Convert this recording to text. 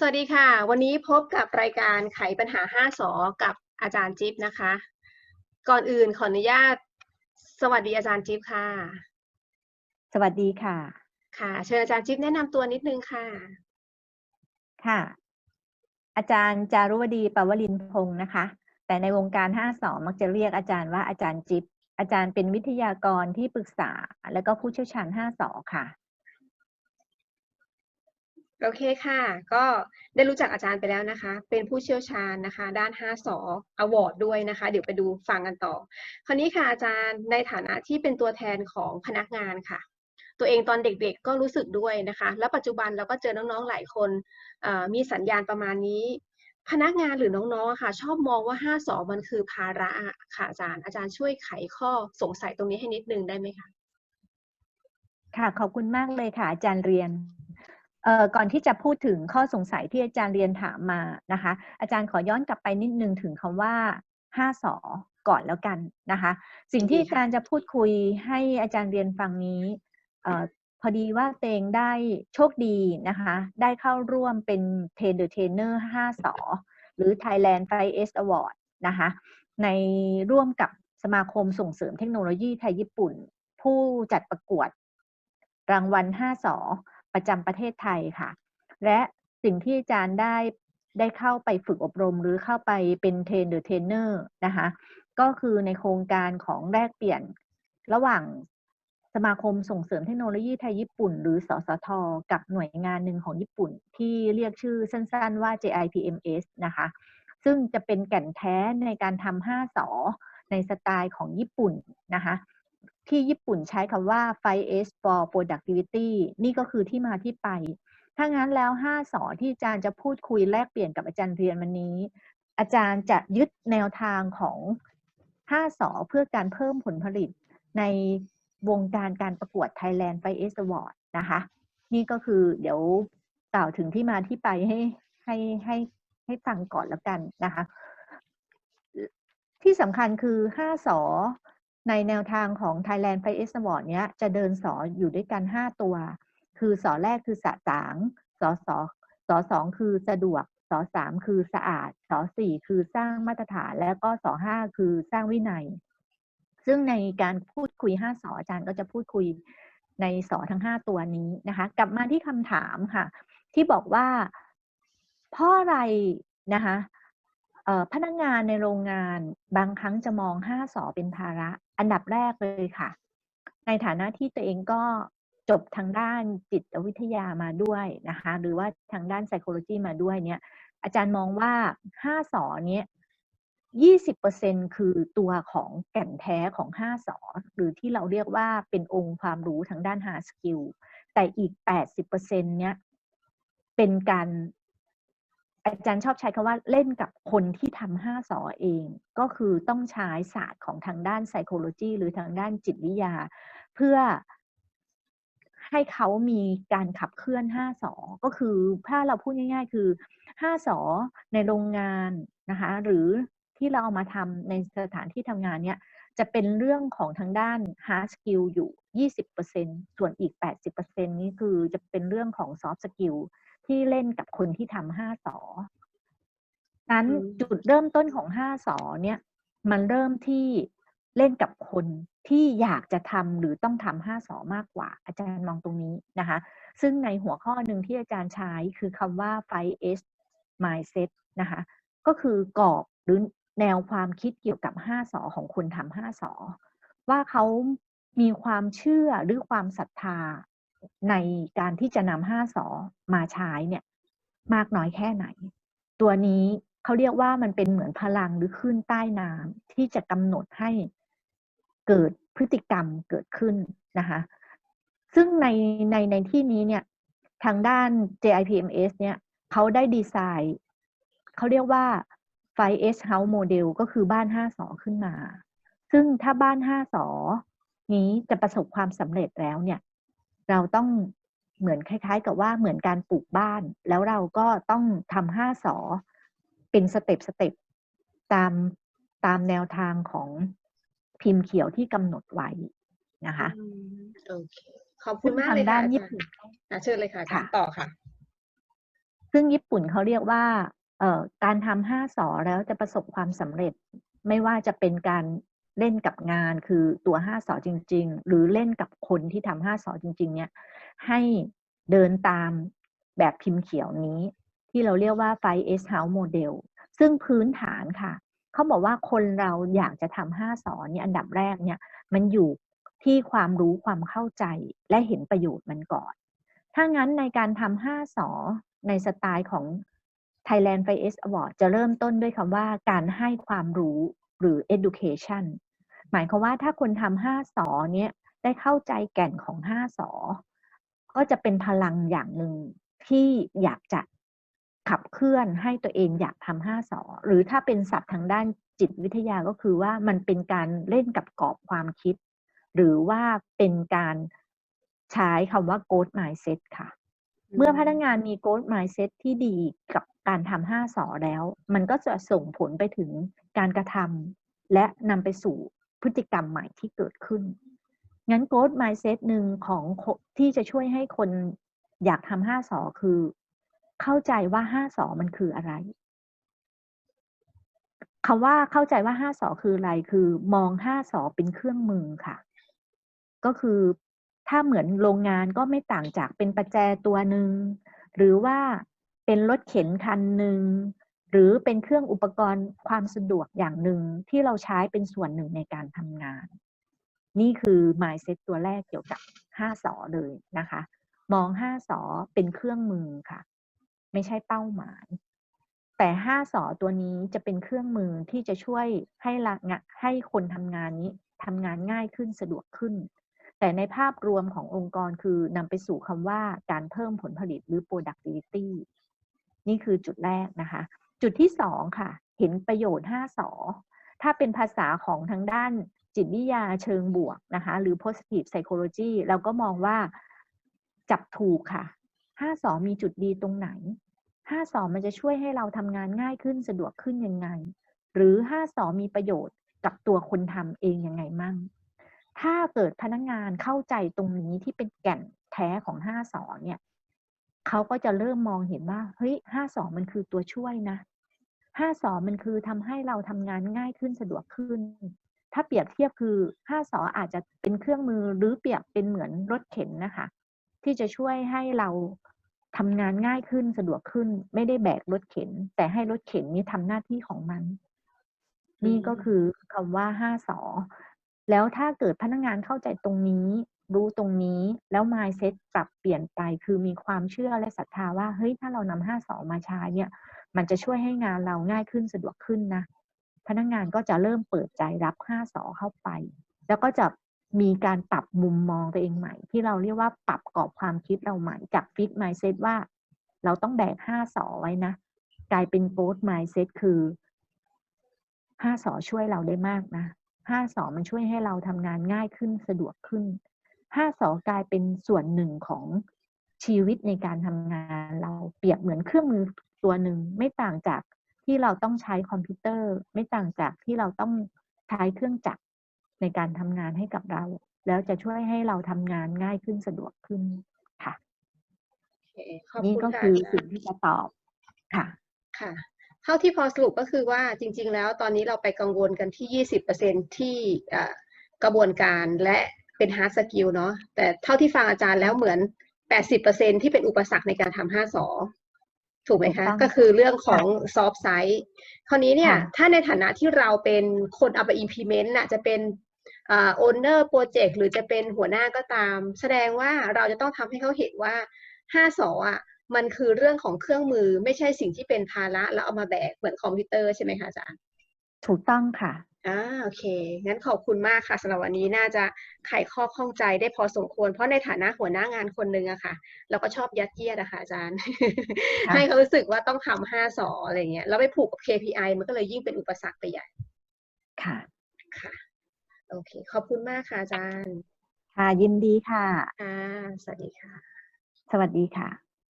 สวัสดีค่ะ วันนี้พบกับรายการไขปัญหา 5สอกับอาจารย์จิ๊บนะคะ ก่อนอื่นขออนุญาต สวัสดีอาจารย์จิ๊บค่ะ สวัสดีค่ะ ค่ะ เชิญอาจารย์จิ๊บแนะนำตัวนิดนึงค่ะ ค่ะ อาจารย์จารุวดีปวลินพงศ์นะคะ แต่ในวงการห้าสอมักจะเรียกอาจารย์ว่าอาจารย์จิ๊บอาจารย์เป็นวิทยากรที่ปรึกษา และก็ผู้เชี่ยวชาญห้าสอค่ะ โอเคค่ะ ก็ได้รู้จักอาจารย์ไปแล้วนะคะ เป็นผู้เชี่ยวชาญนะคะ ด้าน 5สออวอร์ดด้วยนะคะ เดี๋ยวไปดูฟังกันต่อ คราวนี้ค่ะอาจารย์ในฐานะที่เป็นตัวแทนของพนักงานค่ะ ตัวเองตอนเด็กๆก็รู้สึกด้วยนะคะ แล้วปัจจุบันเราก็เจอน้องๆหลายคนมีสัญญาณประมาณนี้ พนักงานหรือน้องๆค่ะ ชอบมองว่า5สอมันคือภาระค่ะอาจารย์ อาจารย์ช่วยไขข้อสงสัยตรงนี้ให้นิดนึงได้ไหมคะ ค่ะขอบคุณมากเลยค่ะอาจารย์เรียน ก่อนที่จะพูดถึงข้อสงสัยที่อาจารย์เรียนถามมานะคะ อาจารย์ขอย้อนกลับไปนิดนึงถึงคำว่าห้าสอก่อนแล้วกันนะคะ สิ่งที่ดีอาค่ะจารย์จะพูดคุยให้อาจารย์เรียนฟังนี้เอ่อพอดีว่าเตงได้โชคดีนะคะ ได้เข้าร่วมเป็นเทรนเดอร์เทรนเนอร์ห้าสอหรือ Thailand 5S Award นะคะในร่วมกับสมาคมส่งเสริมเทคโนโลยีไทยญี่ปุ่น ผู้จัดประกวดรางวัล5สอ ประจำประเทศไทยค่ะ และสิ่งที่อาจารย์ได้ได้เข้าไปฝึกอบรมหรือเข้าไปเป็นเทรนเดอร์เทรนเนอร์นะคะ ก็คือในโครงการของแลกเปลี่ยนระหว่างสมาคมส่งเสริมเทคโนโลยีไทยญี่ปุ่น หรือสสท กับหน่วยงานหนึ่งของญี่ปุ่น ที่เรียกชื่อสั้นๆว่า JIPMS นะคะ ซึ่งจะเป็นแก่นแท้ในการทำ5สอในสไตล์ของญี่ปุ่นนะคะ ที่ญี่ปุ่นใช้คำว่า 5S for productivity นี่ก็คือที่มาที่ไป ถ้างั้นแล้ว 5 สอที่อาจารย์จะพูดคุยแลกเปลี่ยนกับอาจารย์เรียนวันนี้ อาจารย์จะยึดแนวทางของ 5 สอเพื่อการเพิ่มผลผลิตในวงการการประกวด Thailand 5S Award นะคะ นี่ก็คือเดี๋ยวกล่าวถึงที่มาที่ไปให้ให้ให้ให้ฟังก่อนแล้วกันนะคะ ที่สำคัญคือ 5 สอ ในแนวทางของ Thailand 5S Award เนี้ยจะเดินสออยู่ด้วยกัน 5 ตัว คือสอแรกคือสะสางสอสอสอสองคือสะดวกสอสามคือสะอาดสอสี่คือสร้างมาตรฐาน แล้วก็สอห้าคือสร้างวินัย ซึ่งในการพูดคุย5สออาจารย์ก็จะพูดคุยในสอทั้ง5ตัวนี้นะคะ กลับมาที่คำถามค่ะ ที่บอกว่าเพราะอะไรนะคะพนักงานในโรงงานบางครั้งจะมอง5สอเป็นภาระ อันดับแรกเลยค่ะ ในฐานะที่ตัวเองก็จบทางด้านจิตวิทยามาด้วยนะคะ หรือว่าทางด้าน psychology มาด้วยเนี่ย อาจารย์มองว่า5สอเนี้ย20%คือตัวของแก่นแท้ของ5สอหรือที่เราเรียกว่าเป็นองค์ความรู้ทางด้าน hard skill แต่อีก80%เนี้ยเป็นการ อาจารย์ชอบใช้คำว่าเล่นกับคนที่ทำห้าสอเอง ก็คือต้องใช้ศาสตร์ของทางด้าน psychology หรือทางด้านจิตวิทยา เพื่อให้เขามีการขับเคลื่อนห้าสอก็คือถ้าเราพูดง่าย ๆ คือห้าสอในโรงงานนะคะหรือที่เราเอามาทำในสถานที่ทำงานเนี่ยจะเป็นเรื่องของทางด้าน hard skill อยู่ 20%ส่วนอีก 80%นี้คือจะเป็นเรื่องของ soft skill ที่เล่นกับคนที่ทำห้าสอนั้นอืมจุดเริ่มต้นของห้าสอเนี่ย มันเริ่มที่เล่นกับคนที่อยากจะทำหรือต้องทำห้าสอมากกว่า อาจารย์มองตรงนี้นะคะ ซึ่งในหัวข้อหนึ่งที่อาจารย์ใช้คือคำว่า 5S mindset นะคะ ก็คือกรอบหรือแนวความคิดเกี่ยวกับห้าสอของคนทำห้าสอว่าเขามีความเชื่อหรือความศรัทธา ในการที่จะนำห้าสอมาใช้เนี่ย มากน้อยแค่ไหน ตัวนี้เขาเรียกว่ามันเป็นเหมือนพลังหรือคลื่นใต้น้ำที่จะกำหนดให้เกิดพฤติกรรมเกิดขึ้นนะคะซึ่งในในในที่นี้เนี่ยทางด้าน JIPMS เนี่ยเขาได้ดีไซน์เขาเรียกว่า 5S House Model ก็คือบ้าน 5สอขึ้นมา ซึ่งถ้าบ้าน 5สอนี้จะประสบความสำเร็จแล้วเนี่ย เราต้องเหมือนคล้าย ๆ กับว่าเหมือนการปลูกบ้าน แล้วเราก็ต้องทำห้าสอเป็นสเต็ปสเต็ปตามตามแนวทางของพิมพ์เขียวที่กำหนดไว้นะคะอืมโอเคขอบคุณมากทาเลยงค่ะด้านอาญี่จารปุ่นย์อะเชิญเลยค่ะอาจารย์ค่ะต่อค่ะ ซึ่งญี่ปุ่นเขาเรียกว่า เอ่อการทำห้าสอแล้วจะประสบความสำเร็จไม่ว่าจะเป็นการ เล่นกับงานคือตัวห้าสอจริง ๆ หรือเล่นกับคนที่ทำห้าสอจริง ๆ เนี่ยให้เดินตามแบบพิมพ์เขียวนี้ ที่เราเรียกว่า 5S House Model ซึ่งพื้นฐานค่ะ เขาบอกว่าคนเราอยากจะทำห้าสอนเนี่ยอันดับแรกเนี่ยมันอยู่ที่ความรู้ความเข้าใจและเห็นประโยชน์มันก่อน ถ้างั้นในการทำห้าสอในสไตล์ของ Thailand 5S Award จะเริ่มต้นด้วยคำว่าการให้ความรู้หรือ education หมายความว่าถ้าคนทำห้าสอเนี่ยได้เข้าใจแก่นของห้าสอ ก็จะเป็นพลังอย่างหนึ่งที่อยากจะขับเคลื่อนให้ตัวเองอยากทำห้าสอ หรือถ้าเป็นศัพท์ทางด้านจิตวิทยาก็คือว่ามันเป็นการเล่นกับกรอบความคิด หรือว่าเป็นการใช้คำว่า growth mindset ค่ะ เมื่อพนักงานมี growth mindset ที่ดีกับการทำห้าสอแล้ว มันก็จะส่งผลไปถึงการกระทำและนำไปสู่ พฤติกรรมใหม่ที่เกิดขึ้น งั้น growth mindset หนึ่งของที่จะช่วยให้คนอยากทำห้าสอคือ เข้าใจว่าห้าสอมันคืออะไรคำว่าเข้าใจว่าห้าสอคืออะไรคือ มองห้าสอเป็นเครื่องมือค่ะ ก็คือถ้าเหมือนโรงงานก็ไม่ต่างจากเป็นประแจตัวหนึ่งหรือว่าเป็นรถเข็นคันหนึ่ง หรือเป็นเครื่องอุปกรณ์ความสะดวกอย่างหนึ่งที่เราใช้เป็นส่วนหนึ่งในการทำงาน นี่คือ mindset ตัวแรกเกี่ยวกับ5สอเลยนะคะ มอง5สอเป็นเครื่องมือค่ะ ไม่ใช่เป้าหมาย แต่5สอตัวนี้จะเป็นเครื่องมือที่จะช่วยให้ละงะให้คนทำงานนี้ทำงานง่ายขึ้นสะดวกขึ้น แต่ในภาพรวมขององค์กรคือนำไปสู่คำว่าการเพิ่มผลผลิตหรือ productivity นี่คือจุดแรกนะคะ จุดที่สองค่ะ เห็นประโยชน์5สอถ้าเป็นภาษาของทางด้านจิตวิทยาเชิงบวกนะคะ หรือ positive psychology เราก็มองว่าจับถูกค่ะ5สอมีจุดดีตรงไหน5สอมันจะช่วยให้เราทำงานง่ายขึ้นสะดวกขึ้นยังไง หรือ5สอมีประโยชน์กับตัวคนทำเองยังไงมั่ง ถ้าเกิดพนักงานเข้าใจตรงนี้ที่เป็นแก่นแท้ของ5สอเนี่ย เขาก็จะเริ่มมองเห็นว่าเฮ้ยห้าสองมันคือตัวช่วยนะห้าสองมันคือทำให้เราทำงานง่ายขึ้นสะดวกขึ้น ถ้าเปรียบเทียบคือห้าสออาจจะเป็นเครื่องมือหรือเปรียบเป็นเหมือนรถเข็นนะคะ ที่จะช่วยให้เราทำงานง่ายขึ้นสะดวกขึ้น ไม่ได้แบกรถเข็น แต่ให้รถเข็นนี้ทำหน้าที่ของมัน นี่ก็คือคำว่าห้าสอแล้วถ้าเกิดพนักงานเข้าใจตรงนี้ รู้ตรงนี้แล้ว mindset ปรับเปลี่ยนไป คือมีความเชื่อและศรัทธาว่าเฮ้ยถ้าเรานำห้าสองมาใช้เนี่ย มันจะช่วยให้งานเราง่ายขึ้นสะดวกขึ้นนะ พนักงานก็จะเริ่มเปิดใจรับห้าสอเข้าไป แล้วก็จะมีการปรับมุมมองตัวเองใหม่ ที่เราเรียกว่าปรับกรอบความคิดเราใหม่จากฟิต mindset ว่า เราต้องแบกห้าสอไว้นะ กลายเป็นโก t mindset คือห้าสอช่วยเราได้มากนะห้าสอมันช่วยให้เราทำงานง่ายขึ้นสะดวกขึ้น ห้าสอกลายเป็นส่วนหนึ่งของชีวิตในการทำงานเราเปรียบเหมือนเครื่องมือตัวหนึ่งไม่ต่างจากที่เราต้องใช้คอมพิวเตอร์ ไม่ต่างจากที่เราต้องใช้เครื่องจักรในการทำงานให้กับเรา แล้วจะช่วยให้เราทำงานง่ายขึ้นสะดวกขึ้นค่ะโอเคขอบนี่คุณก็ค่ะคืออาจารสิ่งย์ที่จะตอบค่ะค่ะ เท่าที่พอสรุปก็คือว่าจริง ๆ แล้วตอนนี้เราไปกังวลกันที่ 20%ที่อ่ากระบวนการและ เป็น hard skill เนาะแต่เท่าที่ฟังอาจารย์แล้วเหมือน 80%ที่เป็นอุปสรรคในการทำ5สอถูกไหมถูกคะต้องก็คือเรื่องของ soft side คราวนี้เนี่ยค่ะถ้าในฐานะที่เราเป็นคนเอาไป implement น่ะจะเป็นอ่า owner project หรือจะเป็นหัวหน้าก็ตาม แสดงว่าเราจะต้องทำให้เขาเห็นว่าห้าสออะมันคือเรื่องของเครื่องมือไม่ใช่สิ่งที่เป็นภาระแล้วเอามาแบกเหมือนคอมพิวเตอร์ใช่ไหมคะอาจารย์ ถูกต้องค่ะ อ่าโอเค งั้นขอบคุณมากค่ะสำหรับวันนี้น่าจะไขข้อข้องใจได้พอสมควร เพราะในฐานะหัวหน้างานคนหนึ่งอะค่ะ เราก็ชอบยัดเยียดอะค่ะอาจารย์ ค่ะ ให้เขารู้สึกว่าต้องทำห้าสออะไรเงี้ยแล้วไปผูกกับ KPI มันก็เลยยิ่งเป็นอุปสรรคไปใหญ่ค่ะ ค่ะ โอเค ขอบคุณมากค่ะอาจารย์ค่ะยินดีค่ะ ค่ะสวัสดีค่ะ สวัสดีค่ะ